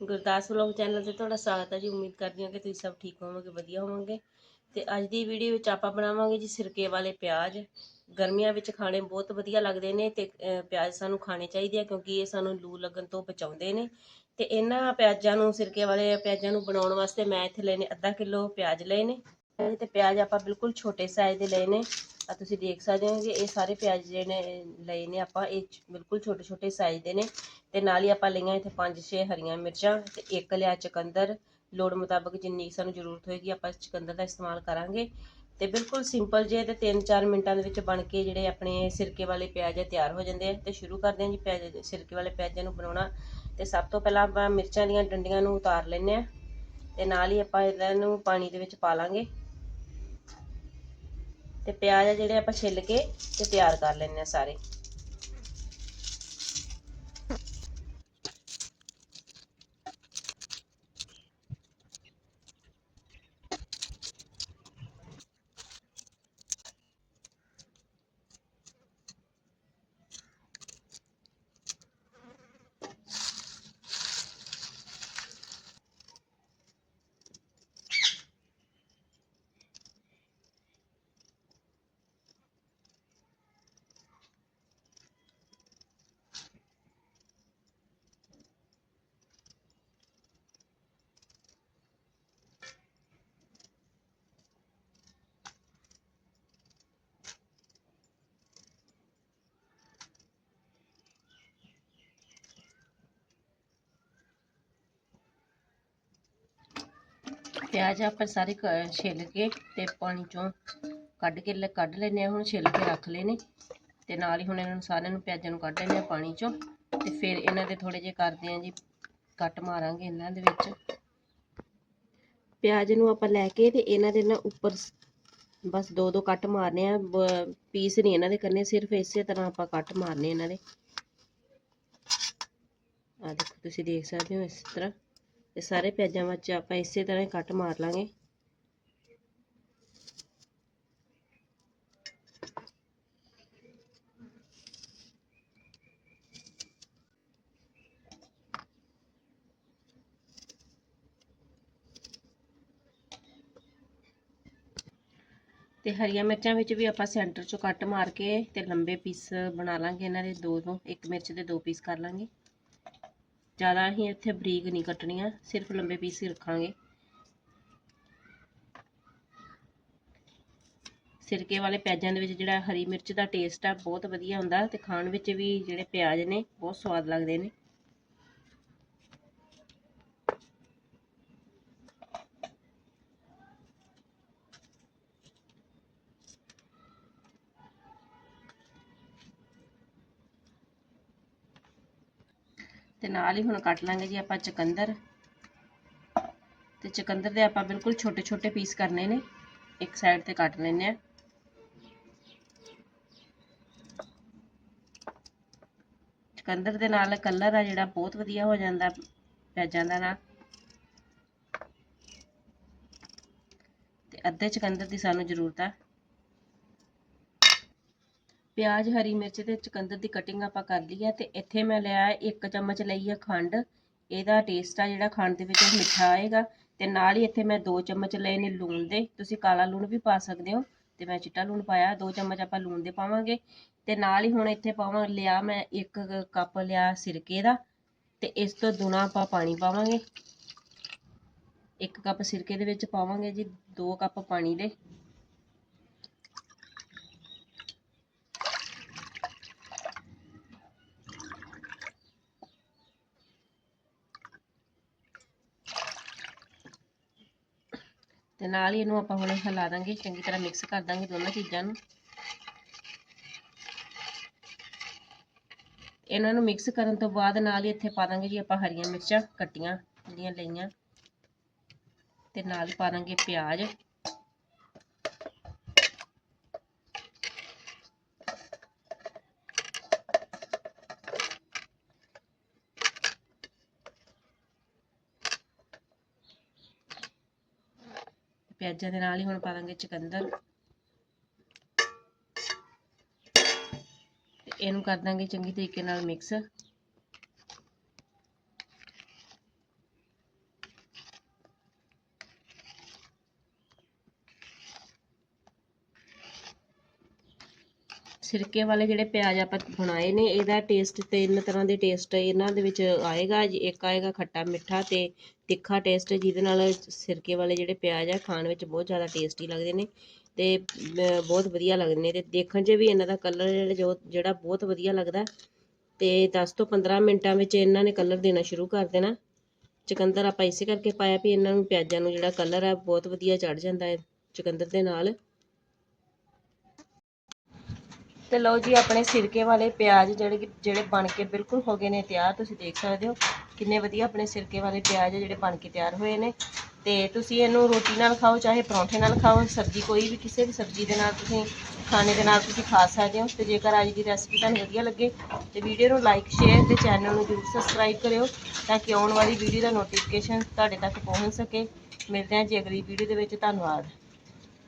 Gurdas vlog channel ਤੇ ਤੁਹਾਡਾ ਸਵਾਗਤ ਹੈ ਜੀ। ਉਮੀਦ ਕਰਦੀ ਹਾਂ ਕਿ ਤੁਸੀਂ ਸਭ ਠੀਕ ਹੋਵੋਗੇ, ਵਧੀਆ ਹੋਵੋਗੇ। ਤੇ ਅੱਜ ਦੀ ਵੀਡੀਓ ਵਿੱਚ ਆਪਾਂ ਬਣਾਵਾਂਗੇ ਜੀ ਸਿਰਕੇ ਵਾਲੇ ਪਿਆਜ਼। ਗਰਮੀਆਂ ਵਿੱਚ ਖਾਣੇ ਬਹੁਤ ਵਧੀਆ ਲੱਗਦੇ ਨੇ ਤੇ ਪਿਆਜ਼ ਸਾਨੂੰ ਖਾਣੇ ਚਾਹੀਦੇ ਆ ਕਿਉਂਕਿ ਇਹ ਸਾਨੂੰ ਲੂ ਲੱਗਣ ਤੋਂ ਬਚਾਉਂਦੇ ਨੇ। ਤੇ ਇਹਨਾਂ ਪਿਆਜ਼ਾਂ ਨੂੰ, ਸਿਰਕੇ ਵਾਲੇ ਪਿਆਜ਼ਾਂ ਨੂੰ ਬਣਾਉਣ ਵਾਸਤੇ ਮੈਂ ਇੱਥੇ ਲਏ ਨੇ ਅੱਧਾ ਕਿਲੋ ਪਿਆਜ਼ ਲਏ ਨੇ। ਤੇ ਪਿਆਜ਼ ਆਪਾਂ ਬਿਲਕੁਲ ਛੋਟੇ ਸਾਈਜ਼ ਦੇ ਲਏ ਨੇ। ਆ ਤੁਸੀਂ ਦੇਖ ਸਕਦੇ ਹੋ ਕਿ ਇਹ ਸਾਰੇ ਪਿਆਜ਼ ਜਿਹੜੇ ਨੇ, ਲਏ ਨੇ ਆਪਾਂ। ਇਹ ਬਿਲਕੁਲ ਛੋਟੇ ਛੋਟੇ ਸਾਈਜ਼ ਦੇ ਨੇ। ਤੇ ਨਾਲ ਹੀ ਆਪਾਂ ਲਈਆਂ ਇੱਥੇ 5-6 ਹਰੀਆਂ ਮਿਰਚਾਂ ਤੇ ਇੱਕ ਲਿਆ ਚਕੰਦਰ। ਲੋੜ ਮੁਤਾਬਕ ਜਿੰਨੀ ਕੁ ਸਾਨੂੰ ਜ਼ਰੂਰਤ ਹੋਏਗੀ ਆਪਾਂ ਚਕੰਦਰ ਦਾ ਇਸਤੇਮਾਲ ਕਰਾਂਗੇ। ਤੇ ਬਿਲਕੁਲ ਸਿੰਪਲ ਜੇ ਤੇ 3-4 ਮਿੰਟਾਂ ਦੇ ਵਿੱਚ ਬਣ ਕੇ ਜਿਹੜੇ ਆਪਣੇ ਸਿਰਕੇ ਵਾਲੇ ਪਿਆਜ਼ ਆ ਤਿਆਰ ਹੋ ਜਾਂਦੇ ਆ ਤੇ ਸ਼ੁਰੂ ਕਰਦੇ ਹਾਂ ਜੀ ਪਿਆਜ਼ ਸਿਰਕੇ ਵਾਲੇ ਪਿਆਜ਼ਾਂ ਨੂੰ ਬਣਾਉਣਾ। ਤੇ ਸਭ ਤੋਂ ਪਹਿਲਾਂ ਆਪਾਂ ਮਿਰਚਾਂ ਦੀਆਂ ਡੰਡੀਆਂ ਨੂੰ ਉਤਾਰ ਲੈਂਦੇ ਆ ਤੇ ਨਾਲ ਹੀ ਆਪਾਂ ਇਹਨਾਂ ਨੂੰ ਪਾਣੀ ਦੇ ਵਿੱਚ ਪਾ ਲਾਂਗੇ। ਤੇ ਪਿਆਜ਼ ਜਿਹੜੇ ਆਪਾਂ ਛਿੱਲ ਕੇ ਤੇ ਤਿਆਰ ਕਰ ਲੈਣੇ ਆ ਸਾਰੇ। ਪਿਆਜ਼ ਆਪਾਂ ਸਾਰੇ ਕ- ਛਿੱਲ ਕੇ ਤੇ ਪਾਣੀ ਚੋਂ ਕੱਢ ਕੇ ਲੈ, ਕੱਢ ਲੈਨੇ ਆ ਹੁਣ ਛਿੱਲ ਕੇ ਰੱਖ ਲਏ ਤੇ ਨਾਲ ਹੀ ਹੁਣ ਇਹਨਾਂ ਨੂੰ ਸਾਰਿਆਂ ਨੂੰ ਪਿਆਜ਼ਾਂ ਨੂੰ ਕੱਢ ਲੈਨੇ ਆ ਪਾਣੀ ਚੋਂ। ਤੇ ਫਿਰ ਇਹਨਾਂ ਦੇ ਥੋੜੇ ਜਿਹੇ ਕਰਦੇ ਆ ਜੀ, ਕੱਟ ਮਾਰਾਂਗੇ ਇਹਨਾਂ ਦੇ ਵਿੱਚ। ਪਿਆਜ਼ ਨੂੰ ਆਪਾਂ ਲੈ ਕੇ ਤੇ ਇਹਨਾਂ ਦੇ ਨਾ ਉੱਪਰ ਬਸ ਦੋ ਦੋ ਕੱਟ ਮਾਰਨੇ ਆ। ਪੀਸ ਨਹੀਂ ਇਹਨਾਂ ਦੇ ਕਰਨੇ, ਸਿਰਫ ਇਸੇ ਤਰ੍ਹਾਂ ਆਪਾਂ ਕੱਟ ਮਾਰਨੇ ਇਹਨਾਂ ਦੇ। ਆ ਦੇਖੋ, ਤੁਸੀਂ ਦੇਖ ਸਕਦੇ ਹੋ ਇਸ ਤਰ੍ਹਾਂ। ਤੇ ਸਾਰੇ ਪਿਆਜ਼ਾਂ ਵਿੱਚ ਆਪਾਂ ਇਸੇ ਤਰ੍ਹਾਂ ਹੀ ਕੱਟ ਮਾਰ ਲਾਂਗੇ। ਤੇ ਹਰੀਆਂ ਮਿਰਚਾਂ ਵਿੱਚ ਵੀ ਆਪਾਂ ਸੈਂਟਰ ਚੋਂ ਕੱਟ ਮਾਰ ਕੇ ਤੇ ਲੰਬੇ ਪੀਸ ਬਣਾ ਲਾਂਗੇ ਇਹਨਾਂ ਦੇ ਦੋ ਦੋ ਇੱਕ ਮਿਰਚ ਦੇ ਦੋ ਪੀਸ ਕਰ ਲਾਂਗੇ। ਜ਼ਿਆਦਾ ਅਸੀਂ ਇੱਥੇ ਬਰੀਕ ਨਹੀਂ ਕੱਟਣੀਆਂ, ਸਿਰਫ ਲੰਬੇ ਪੀਸ ਹੀ ਰੱਖਾਂਗੇ। ਸਿਰਕੇ ਵਾਲੇ ਪਿਆਜ਼ਾਂ ਦੇ ਵਿੱਚ ਜਿਹੜਾ ਹਰੀ ਮਿਰਚ ਦਾ ਟੇਸਟ ਆ, ਬਹੁਤ ਵਧੀਆ ਹੁੰਦਾ ਤੇ ਖਾਣ ਵਿੱਚ ਵੀ ਜਿਹੜੇ ਪਿਆਜ਼ ਨੇ, ਬਹੁਤ ਸਵਾਦ ਲੱਗਦੇ ਨੇ। ਤੇ ਨਾਲ ਹੀ ਹੁਣ ਕੱਟ ਲਾਂਗੇ ਜੀ ਆਪਾਂ ਚਕੰਦਰ। ਤੇ ਚਕੰਦਰ ਦੇ ਆਪਾਂ ਬਿਲਕੁਲ ਛੋਟੇ ਛੋਟੇ ਪੀਸ ਕਰਨੇ ਨੇ। ਇੱਕ ਸਾਈਡ ਤੇ ਕੱਟ ਲੈਣੇ ਆ ਚਕੰਦਰ ਦੇ ਨਾਲ ਕਲਰ ਆ ਜਿਹੜਾ ਬਹੁਤ ਵਧੀਆ ਹੋ ਜਾਂਦਾ ਪਿਆਜ਼ਾਂ ਦਾ ਨਾਲ ਤੇ ਅੱਧੇ ਚਕੰਦਰ ਦੀ ਸਾਨੂੰ ਜ਼ਰੂਰਤ ਆ। ਪਿਆਜ਼, ਹਰੀ ਮਿਰਚ ਤੇ ਚੁਕੰਦਰ ਦੀ ਕਟਿੰਗ ਆਪਾਂ ਕਰ ਲਈ ਹੈ ਤੇ ਇੱਥੇ ਮੈਂ ਲਿਆ ਇੱਕ ਚਮਚ ਲਈ ਹੈ ਖੰਡ। ਇਹਦਾ ਟੇਸਟ ਆ ਜਿਹੜਾ ਖੰਡ ਦੇ ਵਿੱਚ ਮਿੱਠਾ ਆਏਗਾ ਤੇ ਨਾਲ ਹੀ ਇੱਥੇ ਮੈਂ 2 ਚਮਚ ਲਏ ਨੇ ਲੂਣ ਦੇ। ਤੁਸੀਂ ਕਾਲਾ ਲੂਣ ਵੀ ਪਾ ਸਕਦੇ ਹੋ ਤੇ ਮੈਂ ਚਿੱਟਾ ਲੂਣ ਪਾਇਆ 2 ਚਮਚ ਆਪਾਂ ਲੂਣ ਦੇ ਪਾਵਾਂਗੇ। ਤੇ ਨਾਲ ਹੀ ਹੁਣ ਇੱਥੇ ਪਾਵਾਂ, ਲਿਆ ਮੈਂ 1 ਕੱਪ ਲਿਆ ਸਿਰਕੇ ਦਾ ਤੇ ਇਸ ਤੋਂ ਦੁਣਾ ਆਪਾਂ ਪਾਣੀ ਪਾਵਾਂਗੇ। 1 ਕੱਪ ਸਿਰਕੇ ਦੇ ਵਿੱਚ ਪਾਵਾਂਗੇ ਜੀ 2 ਕੱਪ ਪਾਣੀ ਦੇ। ਤੇ ਨਾਲ ਹੀ ਇਹਨੂੰ ਆਪਾਂ ਹੁਣ ਹਿਲਾ ਦਾਂਗੇ, ਚੰਗੀ ਤਰ੍ਹਾਂ ਮਿਕਸ ਕਰ ਦਾਂਗੇ ਦੋਨਾਂ ਚੀਜ਼ਾਂ ਨੂੰ। ਇਹਨਾਂ ਨੂੰ ਮਿਕਸ ਕਰਨ ਤੋਂ ਬਾਅਦ ਨਾਲ ਹੀ ਇੱਥੇ ਪਾ ਦਾਂਗੇ ਜੀ ਆਪਾਂ ਹਰੀਆਂ ਮਿਰਚਾਂ, ਕੱਟੀਆਂ ਜਿਹੜੀਆਂ ਲਈਆਂ। ਤੇ ਨਾਲ ਹੀ ਪਾ ਦਾਂਗੇ ਪਿਆਜ਼। ਪਿਆਜ਼ਾਂ ਦੇ ਨਾਲ ਹੀ ਹੁਣ ਪਾ ਦਾਂਗੇ ਚੁਕੰਦਰ। ਇਹਨੂੰ ਕਰ ਦਾਂਗੇ ਚੰਗੀ ਤਰੀਕੇ ਨਾਲ ਮਿਕਸ ਸਿਰਕੇ ਵਾਲੇ ਜਿਹੜੇ ਪਿਆਜ਼ ਆਪਾਂ ਬਣਾਏ ਨੇ, ਇਹਦਾ ਟੇਸਟ ਤਿੰਨ ਤਰ੍ਹਾਂ ਦੇ ਟੇਸਟ ਇਹਨਾਂ ਦੇ ਵਿੱਚ ਆਏਗਾ, ਜੀ ਇੱਕ ਆਏਗਾ ਖੱਟਾ ਮਿੱਠਾ ਤੇ ਤਿੱਖਾ ਟੇਸਟ ਜਿਹਦੇ ਨਾਲ ਸਿਰਕੇ ਵਾਲੇ ਜਿਹੜੇ ਪਿਆਜ਼ ਆ, ਖਾਣ ਵਿੱਚ ਬਹੁਤ ਜ਼ਿਆਦਾ ਟੇਸਟੀ ਲੱਗਦੇ ਨੇ ਤੇ ਬਹੁਤ ਵਧੀਆ ਲੱਗਦੇ ਨੇ ਤੇ ਦੇਖਣ 'ਚ ਵੀ ਇਹਨਾਂ ਦਾ ਕਲਰ ਜਿਹੜਾ ਜੋ, ਜਿਹੜਾ ਬਹੁਤ ਵਧੀਆ ਲੱਗਦਾ। ਤੇ 10 ਤੋਂ 15 ਮਿੰਟਾਂ ਵਿੱਚ ਇਹਨਾਂ ਨੇ ਕਲਰ ਦੇਣਾ ਸ਼ੁਰੂ ਕਰ ਦੇਣਾ। ਚੁਕੰਦਰ ਆਪਾਂ ਇਸੇ ਕਰਕੇ ਪਾਇਆ ਵੀ ਇਹਨਾਂ ਨੂੰ ਪਿਆਜ਼ਾਂ ਨੂੰ ਜਿਹੜਾ ਕਲਰ ਹੈ ਬਹੁਤ ਵਧੀਆ ਚੜ ਜਾਂਦਾ ਹੈ ਚੁਕੰਦਰ ਦੇ ਨਾਲ। ਤੇ ਲਓ ਜੀ, ਆਪਣੇ ਸਿਰਕੇ ਵਾਲੇ ਪਿਆਜ਼ ਜਿਹੜੇ ਕਿ- ਜਿਹੜੇ ਬਣ ਕੇ ਬਿਲਕੁਲ ਹੋ ਗਏ ਨੇ ਤਿਆਰ, ਤੁਸੀਂ ਦੇਖ ਸਕਦੇ ਹੋ ਕਿੰਨੇ ਵਧੀਆ ਆਪਣੇ ਸਿਰਕੇ ਵਾਲੇ ਪਿਆਜ਼ ਜਿਹੜੇ ਬਣ ਕੇ ਤਿਆਰ ਹੋਏ ਨੇ। ਤੇ ਤੁਸੀਂ ਇਹਨੂੰ ਰੋਟੀ ਨਾਲ ਖਾਓ, ਚਾਹੇ ਪਰੌਂਠੇ ਨਾਲ ਖਾਓ, ਸਬਜ਼ੀ ਕੋਈ ਵੀ ਕਿਸੇ ਵੀ ਸਬਜ਼ੀ ਦੇ ਨਾਲ ਤੁਸੀਂ, ਖਾਣੇ ਦੇ ਨਾਲ ਤੁਸੀਂ ਖਾ ਸਕਦੇ ਹੋ। ਤੇ ਜੇਕਰ ਅੱਜ ਦੀ ਰੈਸਪੀ ਤੁਹਾਨੂੰ ਵਧੀਆ ਲੱਗੇ, ਤੇ ਵੀਡੀਓ ਨੂੰ ਲਾਈਕ ਸ਼ੇਅਰ ਤੇ ਚੈਨਲ ਨੂੰ ਜ਼ਰੂਰ ਸਬਸਕ੍ਰਾਈਬ ਕਰਿਓ, ਤਾਂ ਕਿ ਆਉਣ ਵਾਲੀ ਵੀਡੀਓ ਦਾ ਨੋਟੀਫਿਕੇਸ਼ਨ ਤੁਹਾਡੇ ਤੱਕ ਪਹੁੰਚ ਸਕੇ। ਮਿਲਦੇ ਹਾਂ ਜੀ ਅਗਲੀ ਵੀਡੀਓ ਦੇ ਵਿੱਚ, ਧੰਨਵਾਦ।